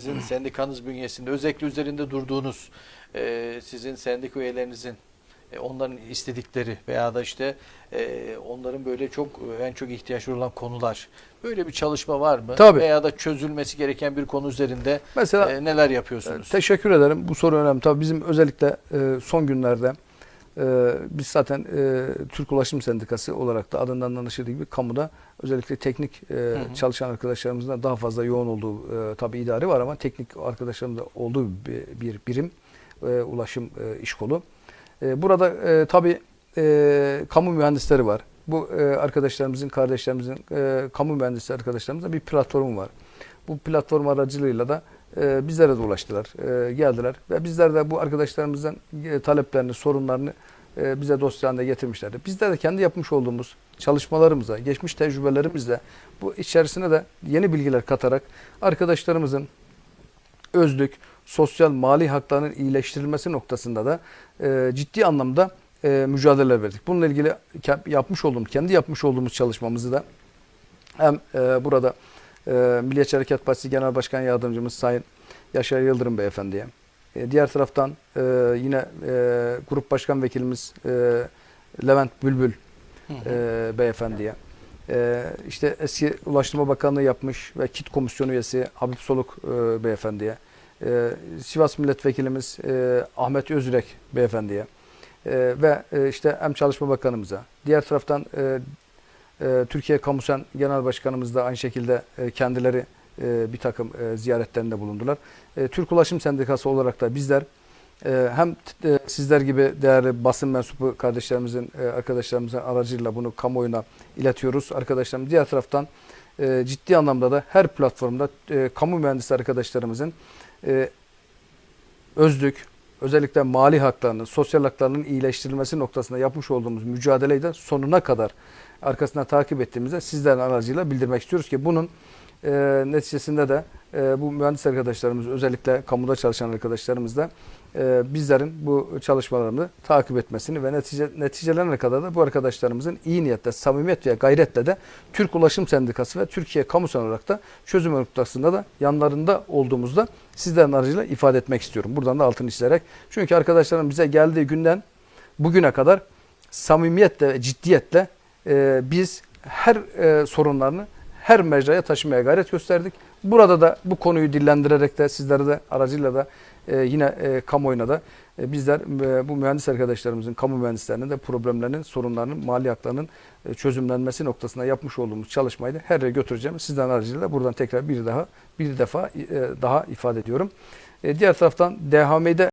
Sizin sendikanız bünyesinde özellikle üzerinde durduğunuz e, sizin sendika üyelerinizin e, onların istedikleri veya da işte e, onların böyle çok en çok ihtiyaçları olan konular. Böyle bir çalışma var mı? Tabii. Veya da çözülmesi gereken bir konu üzerinde Mesela e, neler yapıyorsunuz? Teşekkür ederim. Bu soru önemli. Tabii bizim özellikle e, son günlerde e, biz zaten e, Türk Ulaşım Sendikası olarak da adından anlaşıldığı gibi kamuda özellikle teknik e, hı. çalışan arkadaşlarımızın da daha fazla yoğun olduğu e, tabii idari var ama teknik arkadaşlarımızda olduğu bir, bir birim e, ulaşım e, iş kolu. E, burada e, tabii e, kamu mühendisleri var. Bu e, arkadaşlarımızın, kardeşlerimizin, e, kamu mühendisleri arkadaşlarımızda bir platformu var. Bu platform aracılığıyla da e, bizlere de ulaştılar, e, geldiler ve bizler de bu arkadaşlarımızdan e, taleplerini, sorunlarını e, bize dosya halinde getirmişlerdi. Bizler de kendi yapmış olduğumuz çalışmalarımıza, geçmiş tecrübelerimizle bu içerisine de yeni bilgiler katarak arkadaşlarımızın özlük, sosyal mali haklarının iyileştirilmesi noktasında da e, ciddi anlamda e, mücadeleler verdik. Bununla ilgili yapmış olduğumuz, kendi yapmış olduğumuz çalışmamızı da hem e, burada e, Milliyetçi Hareket Partisi Genel Başkan Yardımcımız Sayın Yaşar Yıldırım Beyefendi'ye, e, diğer taraftan e, yine e, Grup Başkan Vekilimiz e, Levent Bülbül Hı hı. e, Beyefendi'ye, e, işte eski Ulaştırma Bakanlığı yapmış ve KİT Komisyonu üyesi Habib Soluk e, Beyefendi'ye, e, Sivas Milletvekilimiz e, Ahmet Özürek Beyefendi'ye. E, ve e, işte hem Çalışma Bakanımıza, diğer taraftan e, e, Türkiye Kamusen Genel Başkanımız da aynı şekilde e, kendileri e, bir takım e, ziyaretlerinde bulundular. Türk Ulaşım Sendikası olarak da bizler hem sizler gibi değerli basın mensubu kardeşlerimizin, arkadaşlarımızın aracıyla bunu kamuoyuna iletiyoruz arkadaşlarım. Diğer taraftan ciddi anlamda da her platformda kamu mühendisi arkadaşlarımızın e, özlük, özellikle mali haklarının, sosyal haklarının iyileştirilmesi noktasında yapmış olduğumuz mücadeleyi de sonuna kadar arkasından takip ettiğimizde sizlerin aracıyla bildirmek istiyoruz ki bunun e, neticesinde de e, bu mühendis arkadaşlarımız özellikle kamuda çalışan arkadaşlarımız da e, bizlerin bu çalışmalarını takip etmesini ve netice, neticelerine kadar da bu arkadaşlarımızın iyi niyetle, samimiyet ve gayretle de Türk Ulaşım Sendikası ve Türkiye Kamusu olarak da çözüm noktasında da yanlarında olduğumuzda sizlerin aracıyla ifade etmek istiyorum. Buradan da altını çizerek. Çünkü arkadaşlarım bize geldiği günden bugüne kadar samimiyetle ve ciddiyetle e, biz her e, sorunlarını her mecraya taşımaya gayret gösterdik. Burada da bu konuyu dillendirerek de sizlere de aracıyla da e, yine e, kamuoyuna da e, bizler e, bu mühendis arkadaşlarımızın, kamu mühendislerinin de problemlerinin, sorunlarının, mali haklarının e, çözümlenmesi noktasında yapmış olduğumuz çalışmayı da her yere götüreceğim. Sizden aracıyla da buradan tekrar bir daha bir defa e, daha ifade ediyorum. E, diğer taraftan DHM'de